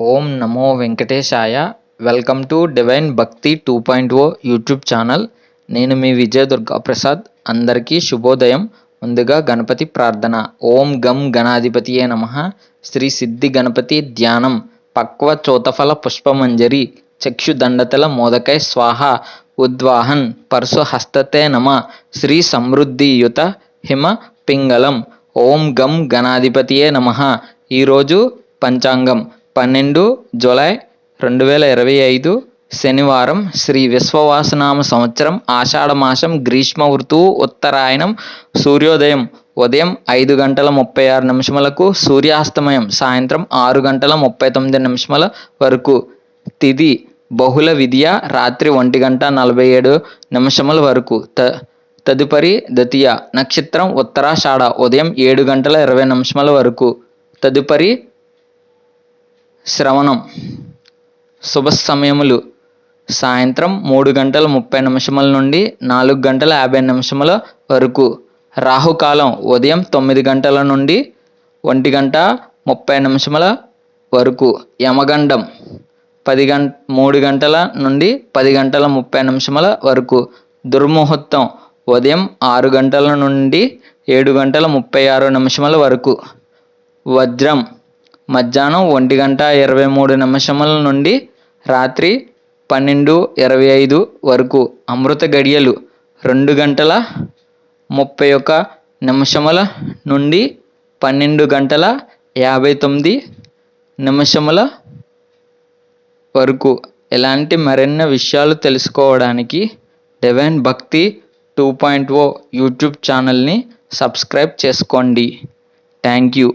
ఓం నమో వెంకటేశాయ. Welcome to divine Bhakti two point O YouTube channel. నేను మీ విజయ దుర్గా ప్రసాద్. అందరికీ శుభోదయం. ముందుగా గణపతి ప్రార్థన. ఓం గం గణాధిపతియే నమ. శ్రీ సిద్ధి గణపతి ధ్యానం. పక్వ చోతఫల పుష్పమంజరి. చక్షు దండతల మోదకై స్వాహ. ఉద్వాహన్ పరశు హస్తతే నమ. శ్రీ సమృద్ధియుత హిమ పింగళం. ఓం గం గణాధిపతియే నమ. ఈరోజు పంచాంగం. పన్నెండు జూలై రెండు వేల ఇరవై ఐదు శనివారం శ్రీ విశ్వవాసనామ సంవత్సరం ఆషాఢమాసం గ్రీష్మ ఋతువు ఉత్తరాయణం సూర్యోదయం ఉదయం ఐదు గంటల ముప్పై ఆరు నిమిషములకు సూర్యాస్తమయం సాయంత్రం ఆరు గంటల ముప్పై తొమ్మిది నిమిషముల వరకు. తిది బహుళ విద్య రాత్రి ఒంటి గంట నలభై ఏడు నిమిషముల వరకు. త తదుపరి ద్వితీయ నక్షత్రం ఉత్తరాషాఢ ఉదయం ఏడు గంటల ఇరవై నిమిషముల వరకు. తదుపరి శ్రవణం. శుభ సమయములు. సాయంత్రం మూడు గంటల ముప్పై నిమిషముల నుండి నాలుగు గంటల యాభై నిమిషముల వరకు. రాహుకాలం ఉదయం తొమ్మిది గంటల నుండి ఒంటి గంట ముప్పై నిమిషముల వరకు. యమగండం పది గంట మూడు గంటల నుండి పది గంటల ముప్పై నిమిషముల వరకు. దుర్ముహూర్తం ఉదయం ఆరు గంటల నుండి ఏడు గంటల ముప్పై ఆరు నిమిషముల వరకు. వజ్రం మధ్యాహ్నం ఒంటి గంట ఇరవై మూడు నిమిషముల నుండి రాత్రి పన్నెండు ఇరవై ఐదు వరకు అమృత గడియలు రెండు గంటల ముప్పై ఒక నిమిషముల నుండి పన్నెండు గంటల యాభై తొమ్మిది నిమిషముల వరకు. ఇలాంటి మరిన్ని విషయాలు తెలుసుకోవడానికి divine Bhakti two point O YouTube ఛానల్ని సబ్స్క్రైబ్ చేసుకోండి. Thank you.